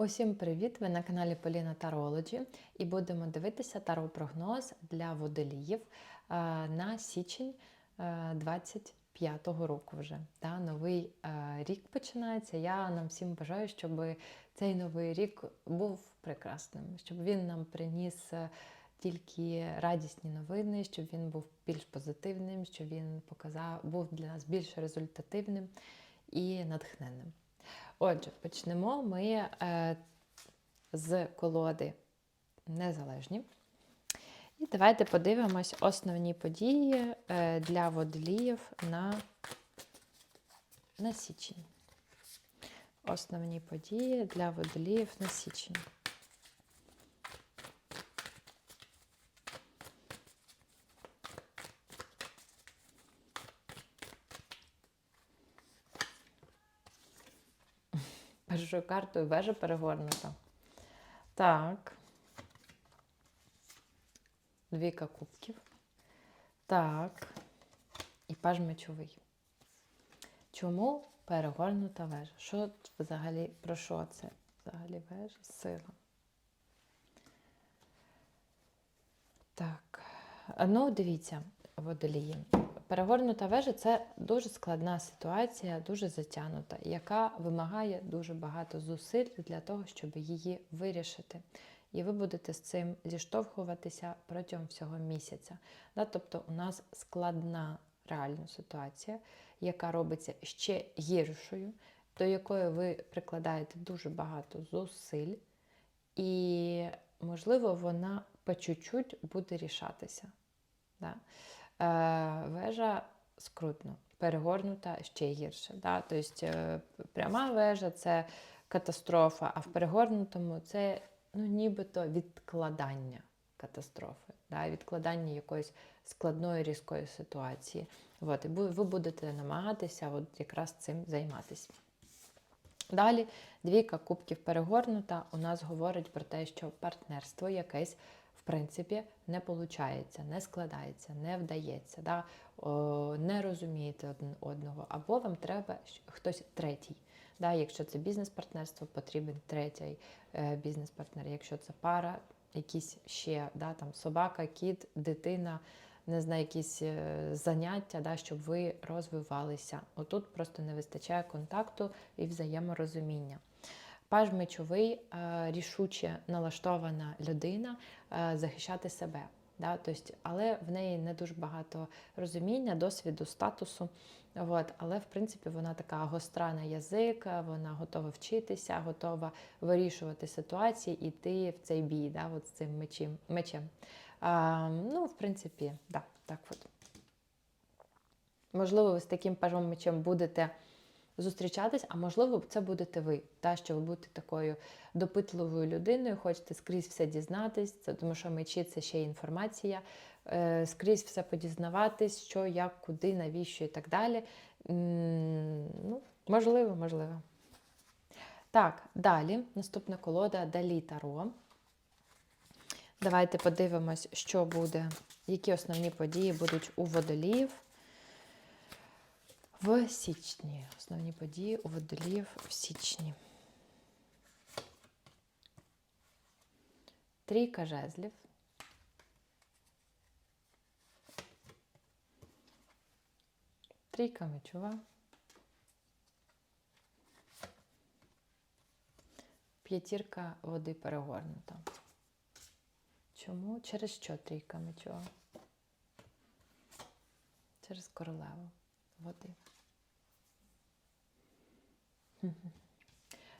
Усім привіт! Ви на каналі Поліна Тарологі і будемо дивитися таро-прогноз для водоліїв е, на січень 25-го року вже. Та, новий е, рік починається. Я нам всім бажаю, щоб цей новий рік був прекрасним, щоб він нам приніс е, тільки радісні новини, щоб він був більш позитивним, щоб він показав, був для нас більш результативним і натхненним. Отже, почнемо ми е, з колоди Незалежні. І давайте подивимось основні події е, для водоліїв на, на січень. Основні події для водоліїв на січень. Першою картою вежа перегорнута. Так. Двійка кубків. Так. І паж мечовий. Чому перегорнута вежа? Що взагалі, про що це? Взагалі вежа? Сила. Так. Ну, дивіться, водолії. Перегорнута вежа це дуже складна ситуація, дуже затягнута, яка вимагає дуже багато зусиль для того, щоб її вирішити. І ви будете з цим зіштовхуватися протягом всього місяця. Да? Тобто у нас складна реальна ситуація, яка робиться ще гіршою, до якої ви прикладаєте дуже багато зусиль, і, можливо, вона по чуть-чуть буде рішатися. Да? Е, вежа скрутно, перегорнута ще гірше. Да? Тобто е, пряма вежа це катастрофа, а в перегорнутому це ну, нібито відкладання катастрофи, да? відкладання якоїсь складної різкої ситуації. От, і ви будете намагатися от якраз цим займатися. Далі двійка кубків перегорнута у нас говорить про те, що партнерство якесь в принципі, не виходить, не складається, не вдається, да? О, не розумієте один одного, або вам треба хтось третій. Да? Якщо це бізнес-партнерство, потрібен третій е, бізнес-партнер. Якщо це пара, якісь ще да, там, собака, кіт, дитина, не знаю, якісь е, заняття, да, щоб ви розвивалися. Отут просто не вистачає контакту і взаєморозуміння. Паж мечовий е, рішуче налаштована людина е, захищати себе. Да? Тобто, але в неї не дуже багато розуміння, досвіду, статусу. От. Але, в принципі, вона така гостра на язик, вона готова вчитися, готова вирішувати ситуації, іти в цей бій да? от з цим мечем. мечем. А, ну, в принципі, да, так от. Можливо, ви з таким пажом мечем будете зустрічатись, а можливо, це будете ви, та, що ви будете такою допитливою людиною, хочете скрізь все дізнатись, це, тому що мечі це ще інформація, е, скрізь все подізнаватись, що, як, куди, навіщо і так далі. Ну, Можливо, можливо. Так, далі, наступна колода Далі Таро. Давайте подивимось, що буде, які основні події будуть у водоліїв в січні. Основні події у водоліїв в січні. Трійка жезлів. Трійка мечова. П'ятірка води перегорнута. Чому? Через що трійка мечова? Через королеву води.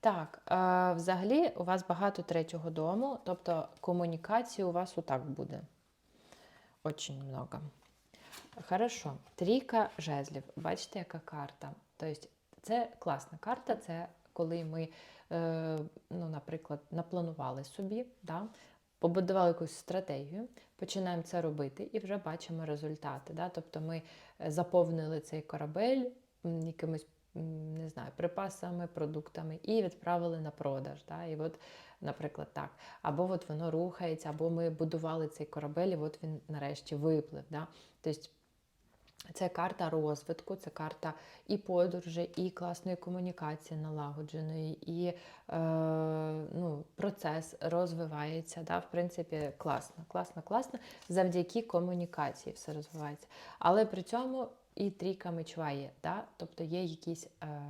Так, е, взагалі у вас багато третього дому, тобто комунікації у вас отак буде. Очень много. Хорошо. Трійка жезлів. Бачите, яка карта? Тобто, це класна карта, це коли ми, е, ну, наприклад, напланували собі, да? Побудували якусь стратегію, починаємо це робити і вже бачимо результати. Да? Тобто ми заповнили цей корабель якимось не знаю, припасами, продуктами і відправили на продаж. Да? І от, наприклад, так. Або от воно рухається, або ми будували цей корабель, і от він нарешті виплив. Да? Тобто Це карта розвитку, це карта і подорожі, і класної комунікації налагодженої, і е, ну, процес розвивається. Да? В принципі, класно, класно, класно. Завдяки комунікації все розвивається. Але при цьому і трійка мечва є. Да? Тобто є якісь. Е,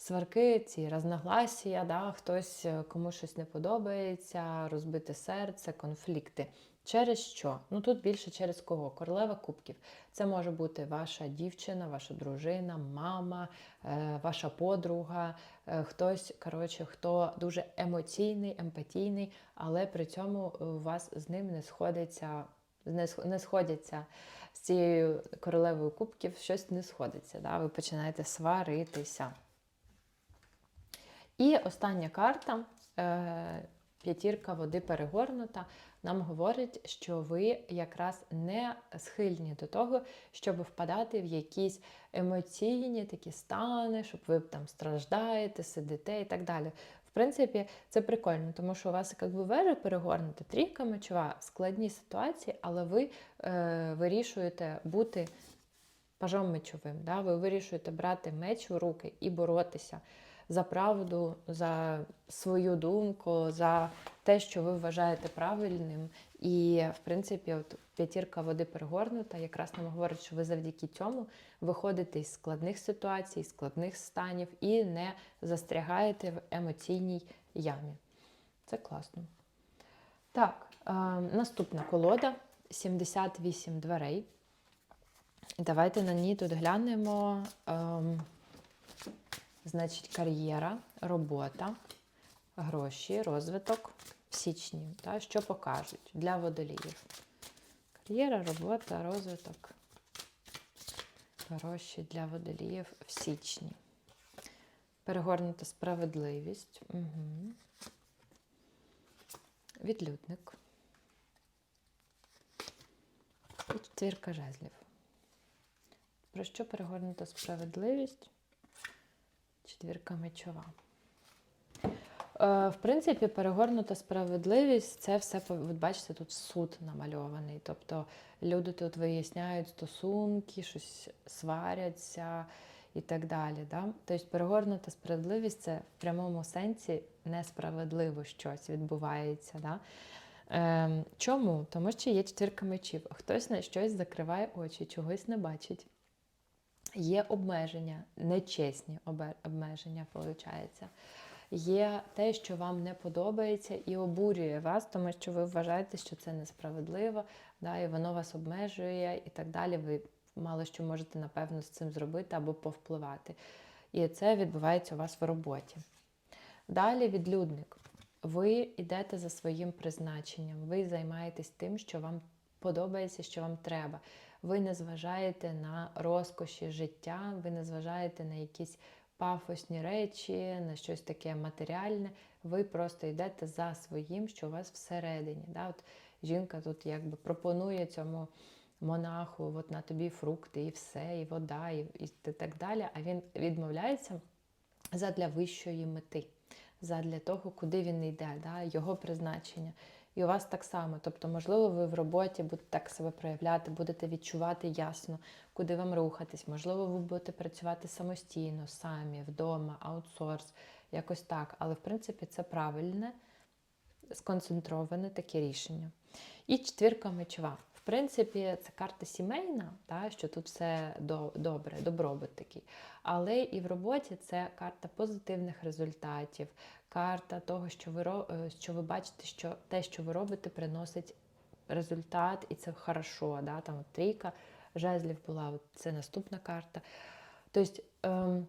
Сварки, ці разногласія, да, хтось е, кому щось не подобається, розбите серце, конфлікти. Через що? Ну тут більше через кого? Королева кубків. Це може бути ваша дівчина, ваша дружина, мама, е, ваша подруга, е, хтось, коротше, хто дуже емоційний, емпатійний, але при цьому у вас з ним не сходиться, не сх- не сходяться з цією королевою кубків, щось не сходиться. Да? Ви починаєте сваритися. І остання карта е, п'ятірка води перегорнута, нам говорить, що ви якраз не схильні до того, щоб впадати в якісь емоційні такі стани, щоб ви там страждаєте, сидите і так далі. В принципі, це прикольно, тому що у вас якби вежа перегорнута, трійка мечова, складні ситуації, але ви е, вирішуєте бути пажом мечовим. Да? Ви вирішуєте брати меч в руки і боротися за правду, за свою думку, за те, що ви вважаєте правильним. І, в принципі, от п'ятірка води перегорнута, якраз нам говорить, що ви завдяки цьому виходите із складних ситуацій, складних станів і не застрягаєте в емоційній ямі. Це класно. Так, е, наступна колода 78 дверей. Давайте на ній тут глянемо. ем, Значить, кар'єра, робота, гроші, розвиток в січні. Та, що покажуть для водоліїв? Кар'єра, робота, розвиток, гроші для водоліїв в січні. Перегорнута справедливість. Угу. Відлюдник. І четвірка жезлів. Про що перегорнута справедливість? Четвірка мечова. Е, В принципі, перегорнута справедливість це все, от бачите, тут суд намальований. Тобто люди тут виясняють стосунки, щось сваряться і так далі. Да? Тобто перегорнута справедливість це в прямому сенсі несправедливо щось відбувається. Да? Е, чому? Тому що є четвірка мечів. Хтось на щось закриває очі, чогось не бачить. Є обмеження, нечесні обмеження, виходить. Є те, що вам не подобається і обурює вас, тому що ви вважаєте, що це несправедливо, да, і воно вас обмежує і так далі. Ви мало що можете, напевно, з цим зробити або повпливати. І це відбувається у вас в роботі. Далі відлюдник. Ви йдете за своїм призначенням, ви займаєтесь тим, що вам подобається, що вам треба. Ви не зважаєте на розкоші життя, ви не зважаєте на якісь пафосні речі, на щось таке матеріальне. Ви просто йдете за своїм, що у вас всередині. Да? От жінка тут якби пропонує цьому монаху, от на тобі фрукти, і все, і вода, і, і так далі. А він відмовляється задля вищої мети, задля того, куди він йде, да? його призначення. І у вас так само. Тобто, можливо, ви в роботі будете так себе проявляти, будете відчувати ясно, куди вам рухатись. Можливо, ви будете працювати самостійно, самі, вдома, аутсорс, якось так. Але, в принципі, це правильне, сконцентроване таке рішення. І четвірка мечова. В принципі, це карта сімейна, та, що тут все до, добре, добробут такий. Але і в роботі це карта позитивних результатів, карта того, що ви, е, що ви бачите, що те, що ви робите, приносить результат, і це хорошо. Да? Там от трійка жезлів була, от це наступна карта. Тобто, ем,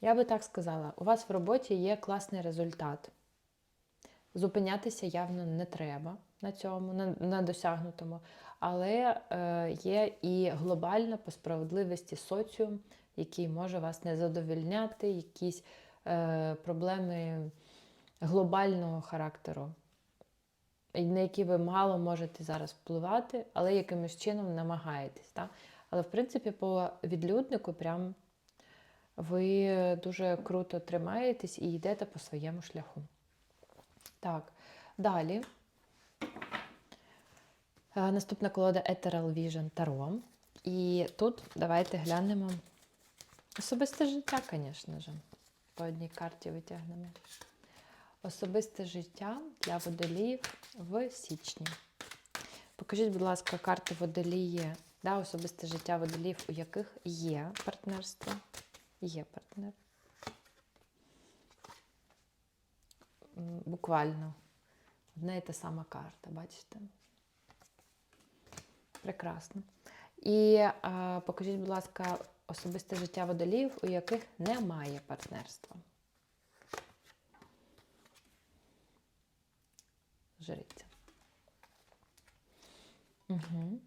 я би так сказала, у вас в роботі є класний результат. Зупинятися явно не треба на цьому, на, на досягнутому, але е, є і глобально по справедливості соціум, який може вас не задовільняти, якісь проблеми глобального характеру, на які ви мало можете зараз впливати, але якимось чином намагаєтесь. Так? Але в принципі, по відлюднику прям ви дуже круто тримаєтесь і йдете по своєму шляху. Так, далі. Е, Наступна колода Ethereal Vision Tarot. І тут давайте глянемо особисте життя, звісно. По одній карті витягнемо. Особисте життя для водоліїв в січні. Покажіть, будь ласка, карти водолії, да, особисте життя водоліїв, у яких є партнерство. Є партнер. Буквально одна і та сама карта, бачите? Прекрасно. І а, покажіть, будь ласка, особисте життя водоліїв, у яких немає партнерства. Жриця. Угу.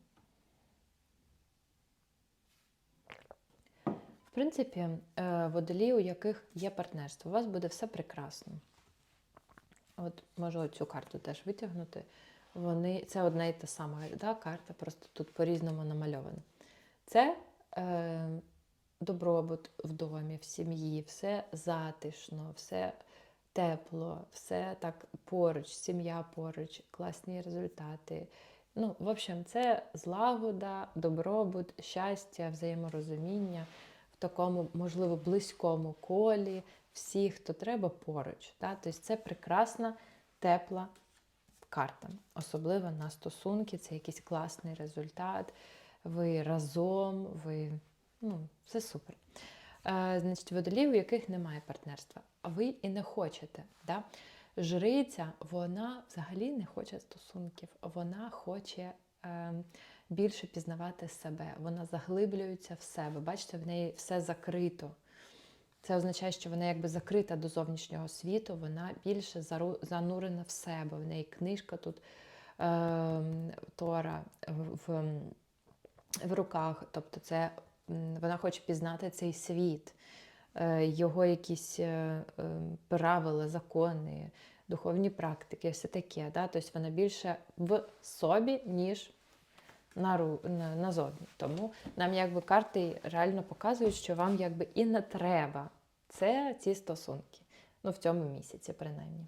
В принципі, е, водолії, у яких є партнерство, у вас буде все прекрасно. От можу цю карту теж витягнути. Вони, це одна і та сама да, карта, просто тут по-різному намальована. Це е, добробут в домі, в сім'ї, все затишно, все тепло, все так поруч, сім'я поруч, класні результати. Ну, в общем, це злагода, добробут, щастя, взаєморозуміння в такому, можливо, близькому колі всіх, хто треба поруч. Да? Тобто це прекрасна, тепла карта. Особливо на стосунки, це якийсь класний результат. Ви разом, ви ну, все супер. Е, значить, водолів, у яких немає партнерства, а ви і не хочете. Да? Жриця, вона взагалі не хоче стосунків, вона хоче е, більше пізнавати себе, вона заглиблюється в себе. Бачите, в неї все закрито. Це означає, що вона якби закрита до зовнішнього світу, вона більше занурена в себе. В неї книжка тут е, Тора в, в, в руках. Тобто, це вона хоче пізнати цей світ, е, його якісь е, е, правила, закони, духовні практики, все таке. Да? Тобто вона більше в собі, ніж назовні. Тому нам якби карти реально показують, що вам якби і не треба. Це ці стосунки. Ну, в цьому місяці, принаймні.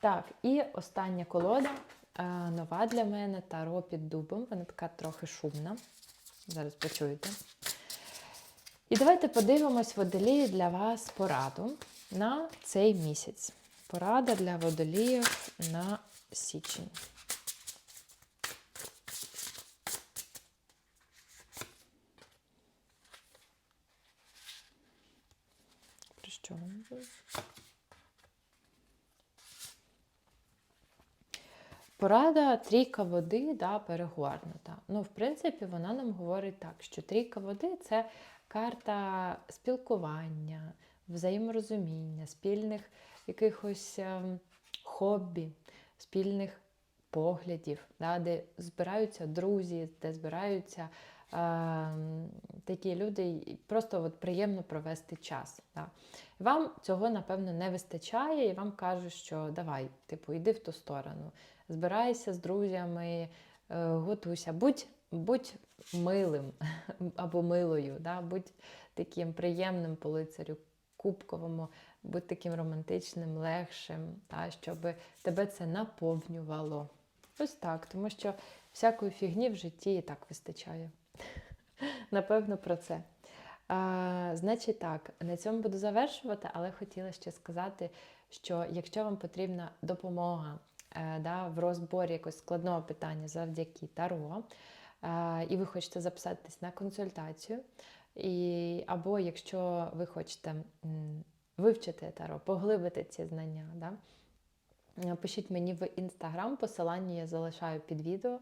Так, і остання колода нова для мене Таро під дубом. Вона така трохи шумна. Зараз почуєте. І давайте подивимось водолії для вас пораду на цей місяць. Порада для водоліїв на січень. Про що вона Порада трійка води да, перегорнута. Ну, в принципі, вона нам говорить так, що трійка води це карта спілкування, взаєморозуміння, спільних якихось ем, хобі, спільних поглядів, да, де збираються друзі, де збираються такі люди, просто от приємно провести час. Да. Вам цього, напевно, не вистачає, і вам кажуть, що давай, типу, йди в ту сторону, збирайся з друзями, е, готуйся, будь, будь милим або милою, да? будь таким приємним по лицарю, кубковому, будь таким романтичним, легшим, да? щоб тебе це наповнювало. Ось так, тому що всякої фігні в житті і так вистачає. Напевно, про це. А, значить так, на цьому буду завершувати, але хотіла ще сказати, що якщо вам потрібна допомога е, да, в розборі якогось складного питання завдяки Таро, е, і ви хочете записатись на консультацію, і, або якщо ви хочете м, вивчити Таро, поглибити ці знання, да, пишіть мені в інстаграм, посилання я залишаю під відео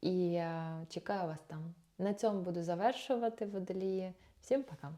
і е, чекаю вас там. На цьому буду завершувати водолії. Всім пока!